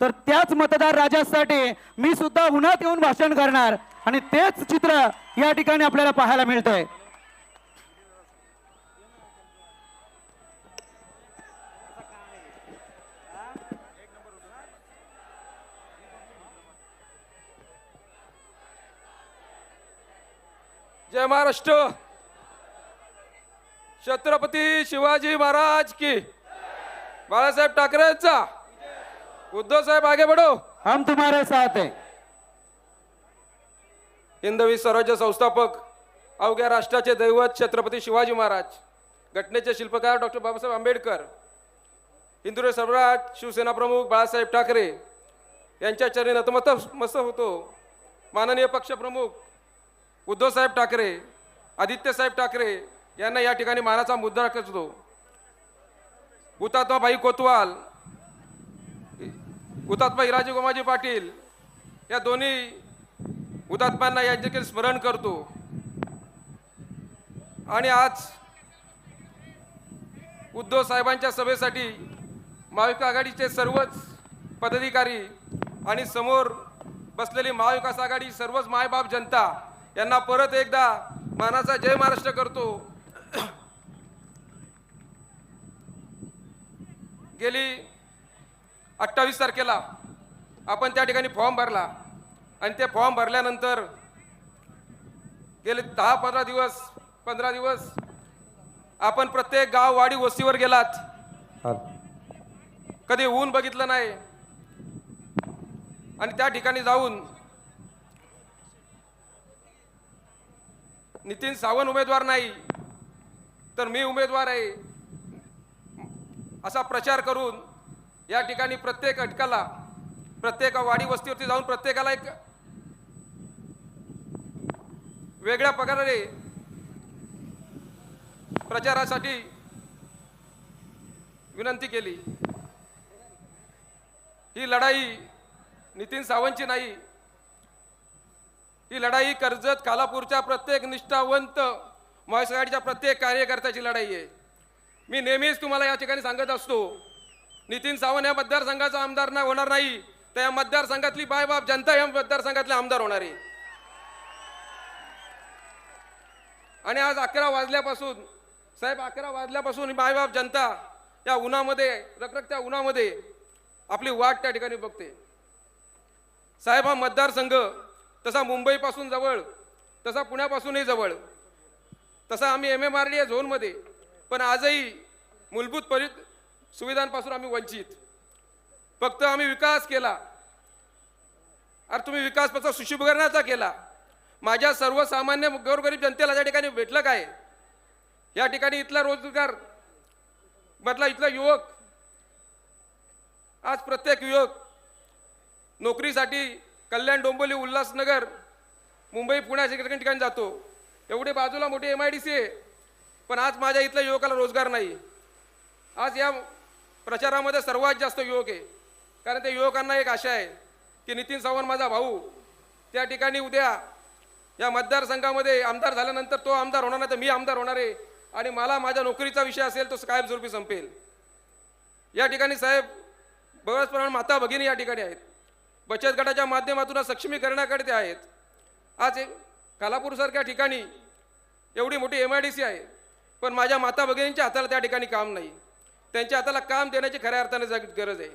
तर त्याच मतदार राजासाठी मी सुद्धा उन्हात येऊन भाषण करणार. आणि तेच चित्र या ठिकाणी आपल्याला पाहायला मिळतंय. जय महाराष्ट्र. छत्रपती शिवाजी महाराज की बाळासाहेब ठाकरेंचा. उद्धव साहेब आगे बढो। हम तुम्हारे साथ है। हिंदवी स्वराज्य संस्थापक अवघ्या राष्ट्राचे दैवत छत्रपती शिवाजी महाराज घटनेचे शिल्पकार डॉक्टर बाबासाहेब आंबेडकर हिंदू सम्राट शिवसेना प्रमुख बाळासाहेब ठाकरे यांच्या चरणी नतमत मस्त होतो. माननीय पक्षप्रमुख उद्धवसाहेब ठाकरे आदित्यसाहेब ठाकरे यांना या ठिकाणी मानाचा मुद्दा करतो. हुतात्मा भाई कोतवाल हुतात्मा हिराजी गोमाजी पाटील या दोन्ही हुतात्म्यांना यांचे स्मरण करतो. आणि आज उद्धव साहेबांच्या सभेसाठी महाविकास आघाडीचे सर्वच पदाधिकारी आणि समोर बसलेली महाविकास आघाडी सर्वच मायबाप जनता यांना परत एकदा मानाचा जय महाराष्ट्र करतो. गेली अठ्ठावीस तारखेला आपण त्या ठिकाणी फॉर्म भरला. आणि ते फॉर्म भरल्यानंतर गेले दहा पंधरा दिवस पंधरा दिवस आपण प्रत्येक गाव वाडी वस्तीवर गेलात. कधी ऊन बघितलं नाही. आणि त्या ठिकाणी जाऊन नितीन सावंत उमेदवार नाही तर मी उमेदवार आहे असा प्रचार करून या ठिकाणी प्रत्येक अटकाला प्रत्येक वाडी वस्तीवरती जाऊन प्रत्येकाला एक वेगळ्या प्रकारे प्रचारासाठी विनंती केली. ही लढाई नितीन सावंतची नाही ही लढाई कर्जत कालापूरच्या प्रत्येक निष्ठावंत महाराष्ट्र प्रत्येक कार्यकर्त्याची लढाई आहे. मी नेहमीच तुम्हाला या ठिकाणी सांगत असतो नितीन सावंत या मतदारसंघाचा आमदार नाही होणार नाही. तर या मतदारसंघातली बायबाप जनता या मतदारसंघातले आमदार होणार आहे. आणि आज अकरा वाजल्यापासून साहेब अकरा वाजल्यापासून ही जनता या उन्हामध्ये रखरखत्या उन्हामध्ये आपली वाट त्या ठिकाणी बघते. साहेब हा मतदारसंघ तसा मुंबईपासून जवळ तसा पुण्यापासूनही जवळ तसा आम्ही एम एम आर डी या झोनमध्ये पण आजही मूलभूत परि सुविधांपासून आम्ही वंचित. फक्त आम्ही विकास केला. अरे तुम्ही विकास फक्त सुशुभकरणाचा केला. माझ्या सर्वसामान्य गोरगरीब जनतेला त्या ठिकाणी भेटलं काय या ठिकाणी इथला रोजगार मधला इथला युवक आज प्रत्येक युवक नोकरीसाठी कल्याण डोंबोली उल्हासनगर मुंबई पुण्याच्या ठिकाणी जातो. एवढे बाजूला मोठी एम आय डी सी आहे. पण आज माझ्या इथल्या युवकाला रोजगार नाही. आज या प्रचारामध्ये सर्वात जास्त युवक आहे. कारण त्या युवकांना एक आशा आहे की नितीन सावंत माझा भाऊ त्या ठिकाणी उद्या या मतदारसंघामध्ये आमदार झाल्यानंतर तो आमदार होणार नाही तर मी आमदार होणार आहे. आणि मला माझ्या नोकरीचा विषय असेल तो कायमस्वरूपी संपेल. या ठिकाणी साहेब बऱ्याच प्रमाणात माता भगिनी या ठिकाणी आहेत. बचत गटाच्या माध्यमातून सक्षमीकरणाकडे ते आहेत. आज कालापूरसारख्या ठिकाणी एवढी मोठी एम आय डी सी आहे. पण माझ्या माता भगिनींच्या हाताला त्या ठिकाणी काम नाही. त्यांच्या हाताला काम देण्याची खऱ्या अर्थाने गरज आहे.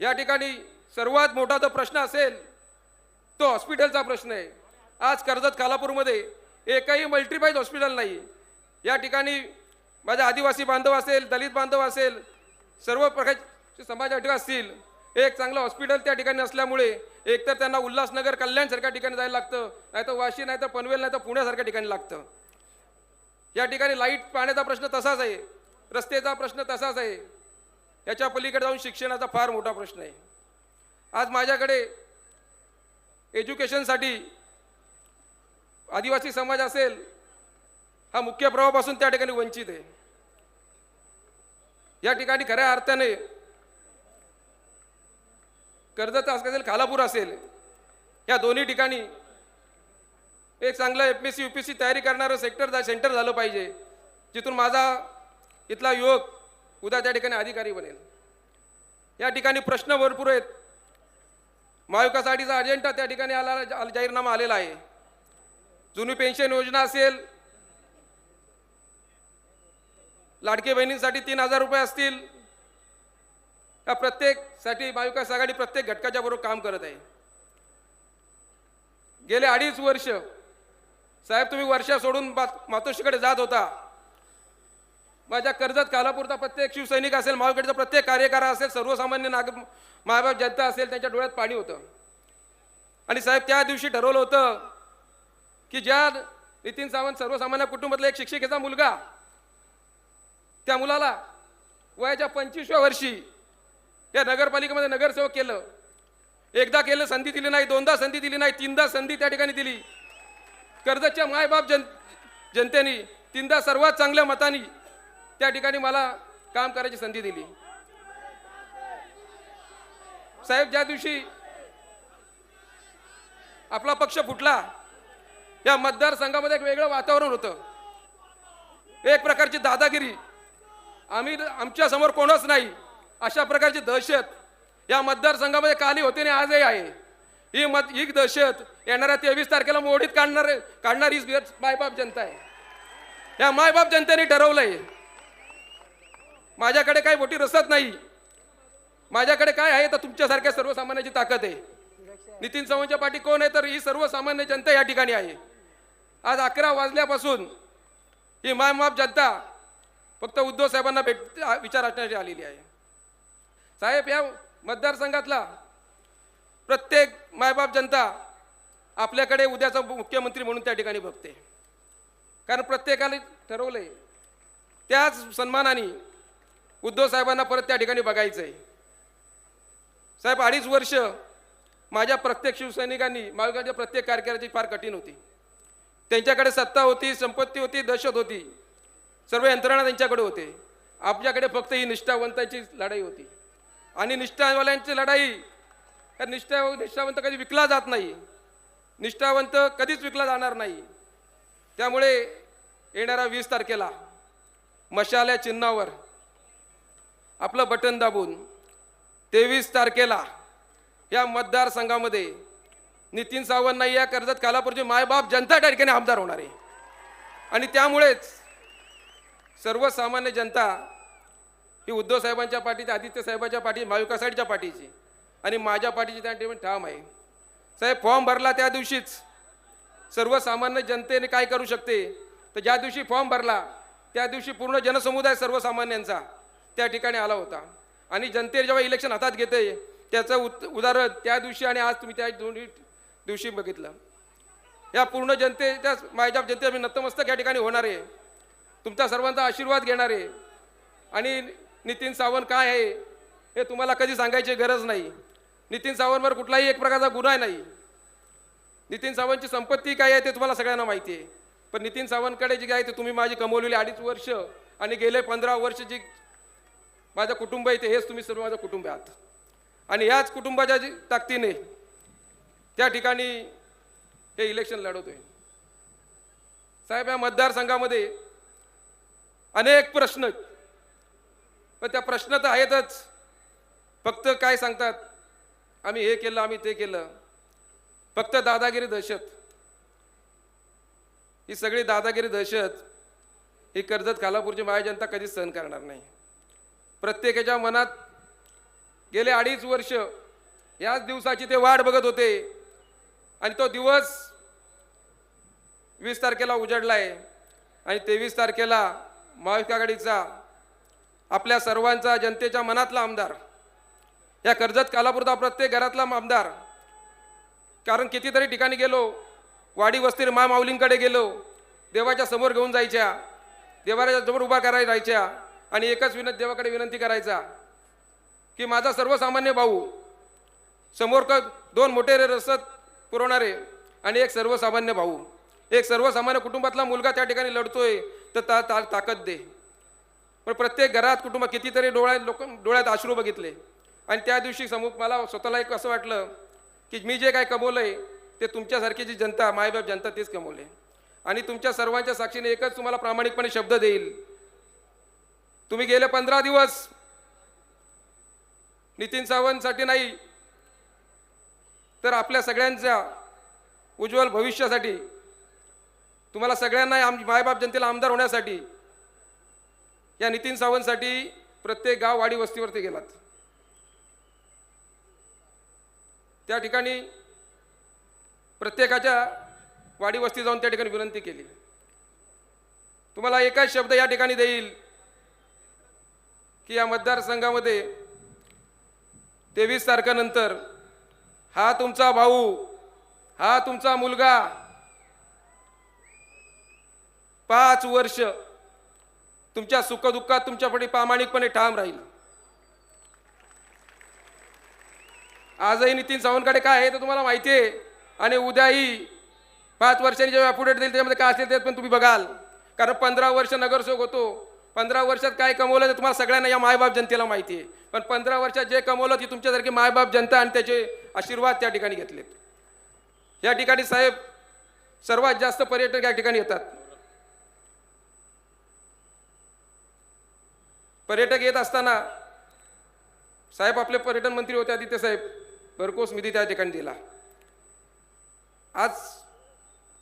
या ठिकाणी सर्वात मोठा जो प्रश्न असेल तो हॉस्पिटलचा प्रश्न आहे. आज कर्जत कालापूरमध्ये एकही मल्टीपाईज हॉस्पिटल नाही. या ठिकाणी माझ्या आदिवासी बांधव असेल दलित बांधव असेल सर्व प्रकारचे समाजाठी असतील. एक चांगलं हॉस्पिटल त्या ठिकाणी असल्यामुळे एकतर त्यांना उल्हासनगर कल्याणसारख्या ठिकाणी जायला लागतं नाही तर वाशी नाही तर पनवेल नाही तर पुण्यासारख्या ठिकाणी लागतं. या ठिकाणी लाइट पाण्याचा प्रश्न तसाच आहे. रस्त्याचा प्रश्न तसाच आहे. याच्या पलीकडे जाऊन शिक्षणाचा फार मोठा प्रश्न आहे. आज माझ्याकडे एज्युकेशनसाठी आदिवासी समाज असेल हा मुख्य प्रवाहापासून त्या ठिकाणी वंचित आहे. या ठिकाणी खऱ्या अर्थाने कर्जत असेल खालापूर असेल या दोन्ही ठिकाणी एक चांगलं M P C U P C तयारी करणारं सेक्टर सेंटर झालं पाहिजे. जिथून माझा इथला युवक उद्या त्या ठिकाणी अधिकारी बनेल. या ठिकाणी प्रश्न भरपूर आहेत. महाविकासाठीचा अजेंडा त्या ठिकाणी आला जाहीरनामा आलेला आहे. जुनी पेन्शन योजना असेल लाडके बहिणींसाठी तीन हजार रुपये असतील. या प्रत्येकसाठी महाविकास आघाडी प्रत्येक घटकाच्या बरोबर काम करत आहे. गेले अडीच वर्ष साहेब तुम्ही वर्षा सोडून मातोश्रीकडे जात होता. माझ्या कर्जत कालापूरचा प्रत्येक शिवसैनिक असेल महाविकासचा प्रत्येक कार्यकार असेल सर्वसामान्य नाग मायबाप जनता असेल त्यांच्या डोळ्यात पाणी होतं. आणि साहेब त्या दिवशी ठरवलं होतं की ज्या नितीन सावंत सर्वसामान्य कुटुंबातला एक शिक्षिकेचा मुलगा त्या मुलाला वयाच्या पंचवीसव्या वर्षी या नगरपालिकेमध्ये नगरसेवक केलं. एकदा केलं संधी दिली नाही दोनदा संधी दिली नाही तीनदा संधी त्या ठिकाणी दिली. कर्जतच्या मायबाप जन जनतेने तीनदा सर्वात चांगल्या मताने त्या ठिकाणी मला काम करायची संधी दिली. साहेब ज्या दिवशी आपला पक्ष फुटला या मतदारसंघामध्ये एक वेगळं वातावरण होतं. एक प्रकारची दादागिरी. आम्ही आमच्यासमोर कोणच नाही अशा प्रकारची दहशत या मतदारसंघामध्ये काली होती आणि आजही आहे. ही मत ही दहशत येणाऱ्या तेवीस तारखेला मोडीत काढणार काढणारी मायबाप जनता आहे. या मायबाप जनतेने ठरवलंय माझ्याकडे काही मोठी रसद नाही. माझ्याकडे काय आहे तर तुमच्यासारख्या सर्वसामान्याची ताकद आहे. नितीन चव्हाणच्या पाठी कोण आहे तर ही सर्वसामान्य जनता या ठिकाणी आहे. आज अकरा वाजल्यापासून ही मायबाप जनता फक्त उद्धव साहेबांना भेट विचार असण्याची आलेली आहे. साहेब या मतदारसंघातला प्रत्येक मायबाप जनता आपल्याकडे उद्याचा मुख्यमंत्री म्हणून त्या ठिकाणी बघते. कारण प्रत्येकाने ठरवलंय त्याच सन्मानाने उद्धव साहेबांना परत त्या ठिकाणी बघायचं आहे साहेब अडीच वर्ष माझ्या प्रत्येक शिवसैनिकांनी महाविकासच्या प्रत्येक कार्यकर्त्याची फार कठीण होती. त्यांच्याकडे सत्ता होती संपत्ती होती दहशत होती. सर्व यंत्रणा त्यांच्याकडे होते. आपल्याकडे फक्त ही निष्ठावंतांची लढाई होती. आणि निष्ठावाल्यांची लढाई या निष्ठा निष्ठावंत कधी विकला जात नाही. निष्ठावंत कधीच विकला जाणार नाही. त्यामुळे येणाऱ्या वीस तारखेला मशाल्या चिन्हावर आपलं बटन दाबून तेवीस तारखेला या मतदारसंघामध्ये नितीन सावंत नाही या कर्जत कालापूरचे मायबाप जनता त्या ठिकाणी आमदार होणार आहे. आणि त्यामुळेच सर्वसामान्य जनता ही उद्धव साहेबांच्या पाठीची आदित्य साहेबांच्या पाठी महाविकास साईडच्या पाठीची आणि माझ्या पाठीची त्या ठिकाणी ठाम आहे. साहेब फॉर्म भरला त्या दिवशीच सर्वसामान्य जनतेने काय करू शकते? तर ज्या दिवशी फॉर्म भरला त्या दिवशी पूर्ण जनसमुदाय सर्वसामान्यांचा त्या ठिकाणी आला होता. आणि जनते जेव्हा इलेक्शन हातात घेते त्याचं उत उदाहरण त्या दिवशी आणि आज तुम्ही त्या दोन्ही दिवशी बघितलं. या पूर्ण जनतेच्या माझ्या जनते मी नतमस्तक या ठिकाणी होणार आहे. तुमचा सर्वांचा आशीर्वाद घेणार आहे. आणि नितीन सावंत काय आहे हे तुम्हाला कधी सांगायची गरज नाही. नितीन सावंतवर कुठलाही एक प्रकारचा गुन्हा नाही. नितीन सावंतची संपत्ती काय आहे ते तुम्हाला सगळ्यांना माहिती आहे. पण नितीन सावंतकडे जी आहे ते तुम्ही माझी कमवलेली अडीच वर्ष आणि गेले पंधरा वर्ष जी माझं कुटुंब आहे ते हेच तुम्ही सर्व माझं कुटुंब आहात आणि याच कुटुंबाच्या जी ताकदीने त्या ठिकाणी हे इलेक्शन लढवतोय. साहेब या मतदारसंघामध्ये अनेक प्रश्न पण त्या प्रश्न तर आहेतच. फक्त काय सांगतात? आम्ही हे केलं आम्ही ते केलं. फक्त दादागिरी दहशत. ही सगळी दादागिरी दहशत ही कर्जत खालापूरची माया जनता कधीच सहन करणार नाही. प्रत्येकाच्या मनात गेले अडीच वर्ष याच दिवसाची ते वाट बघत होते. आणि तो दिवस वीस तारखेला उजडला आहे आणि तेवीस तारखेला महाविकास आघाडीचा आपल्या सर्वांचा जनतेच्या मनातला आमदार. या कर्जत कालापूरचा प्रत्येक घरातला आमदार. कारण कितीतरी ठिकाणी गेलो वाडी वस्तीर मा माऊलींकडे गेलो देवाच्या समोर घेऊन जायच्या देवाच्या समोर उभा करायला जायच्या. आणि एकच विनंत देवाकडे विनंती करायचा की माझा सर्वसामान्य भाऊ समोर क दोन मोठे रसद पुरवणारे आणि एक सर्वसामान्य भाऊ. एक सर्वसामान्य कुटुंबातला मुलगा त्या ठिकाणी लढतोय तर ता ता ताकद दे. पण प्रत्येक घरात कुटुंब कितीतरी डोळ्यात लोक डोळ्यात अश्रू बघितले. आणि त्या दिवशी समू मला स्वतःला एक असं वाटलं की मी जे काय कमवलंय ते तुमच्यासारखी जी जनता मायबाप जनता तेच कमवले आणि तुमच्या सर्वांच्या साक्षीने एकच तुम्हाला प्रामाणिकपणे शब्द देईल तुम्ही गेले पंधरा दिवस. नितीन सावंतसाठी नाही तर आपल्या सगळ्यांच्या उज्ज्वल भविष्यासाठी तुम्हाला सगळ्यांना आम मायबाप जनतेला आमदार होण्यासाठी या नितीन सावंतसाठी प्रत्येक गाव वाडी वस्तीवरती गेलात. त्या ठिकाणी प्रत्येकाच्या वाडी वस्ती जाऊन त्या ठिकाणी विनंती केली. तुम्हाला एकाच शब्द या ठिकाणी देईल की या मतदारसंघामध्ये तेवीस तारखेनंतर हा तुमचा भाऊ हा तुमचा मुलगा पाच वर्ष तुमच्या सुखदुःखात तुमच्यापणे प्रामाणिकपणे ठाम राहील. आजही नितीन सावंतकडे काय आहे तर तुम्हाला माहिती आहे आणि उद्याही पाच वर्षांनी जेव्हा पुढे देईल त्याच्यामध्ये काय असेल ते पण तुम्ही बघाल. कारण पंधरा वर्ष नगरसेवक होतो. पंधरा वर्षात काय कमवलं ते तुम्हाला सगळ्यांना या मायबाप जनतेला माहिती आहे. पण पंधरा वर्षात जे कमवलं ती तुमच्यासारखी मायबाप जनता आणि त्याचे आशीर्वाद त्या ठिकाणी घेतलेत. या ठिकाणी साहेब सर्वात जास्त पर्यटक या ठिकाणी येतात. पर्यटक येत असताना साहेब आपले पर्यटन मंत्री होते आदित्य साहेब भरकोस निधी त्या ठिकाणी दिला. आज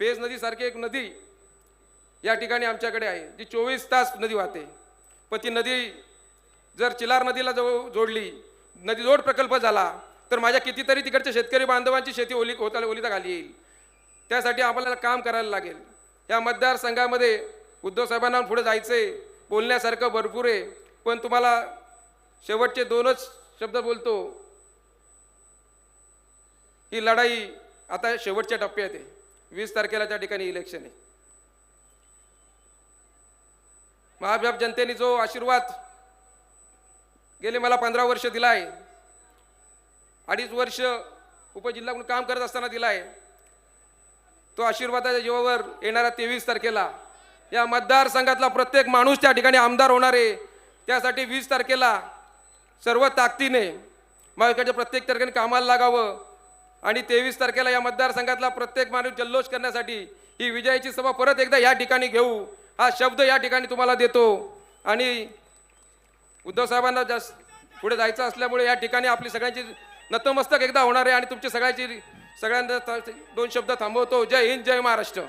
पेज नदीसारखी एक नदी या ठिकाणी आमच्याकडे आहे जी चोवीस तास नदी वाहते. पण ती नदी जर चिलार नदीला जवळ जोडली नदी जोड प्रकल्प झाला तर माझ्या कितीतरी तिकडच्या शेतकरी बांधवांची शेती ओली होता ओलिता खाली येईल. त्यासाठी आम्हाला काम करायला लागेल. या मतदारसंघामध्ये उद्धव साहेबांना पुढे जायचे बोलण्यासारखं भरपूर आहे. पण तुम्हाला शेवटचे दोनच शब्द बोलतो. ही लढाई आता शेवटच्या टप्प्यात आहे. वीस तारखेला त्या ठिकाणी इलेक्शन आहे. महाभाप जनतेने जो आशीर्वाद गेले मला पंधरा वर्ष दिला आहे अडीच वर्ष उपजिल्हा म्हणून काम करत असताना दिला आहे तो आशीर्वादाच्या जीवावर येणाऱ्या तेवीस तारखेला या मतदारसंघातला प्रत्येक माणूस त्या ठिकाणी आमदार होणार आहे. त्यासाठी वीस तारखेला सर्व ताकदीने महाविकासच्या प्रत्येक तारखेने कामाला लागावं आणि तेवीस तारखेला या मतदारसंघातला प्रत्येक माणूस जल्लोष करण्यासाठी ही विजयाची सभा परत एकदा या ठिकाणी घेऊ. हा शब्द या ठिकाणी तुम्हाला देतो. आणि उद्धव साहेबांना जास्त पुढे जायचं असल्यामुळे या ठिकाणी आपली सगळ्यांची नतमस्तक एकदा होणार आहे आणि तुमची सगळ्यांची सगळ्यांना दोन शब्द थांबवतो. जय हिंद जय महाराष्ट्र.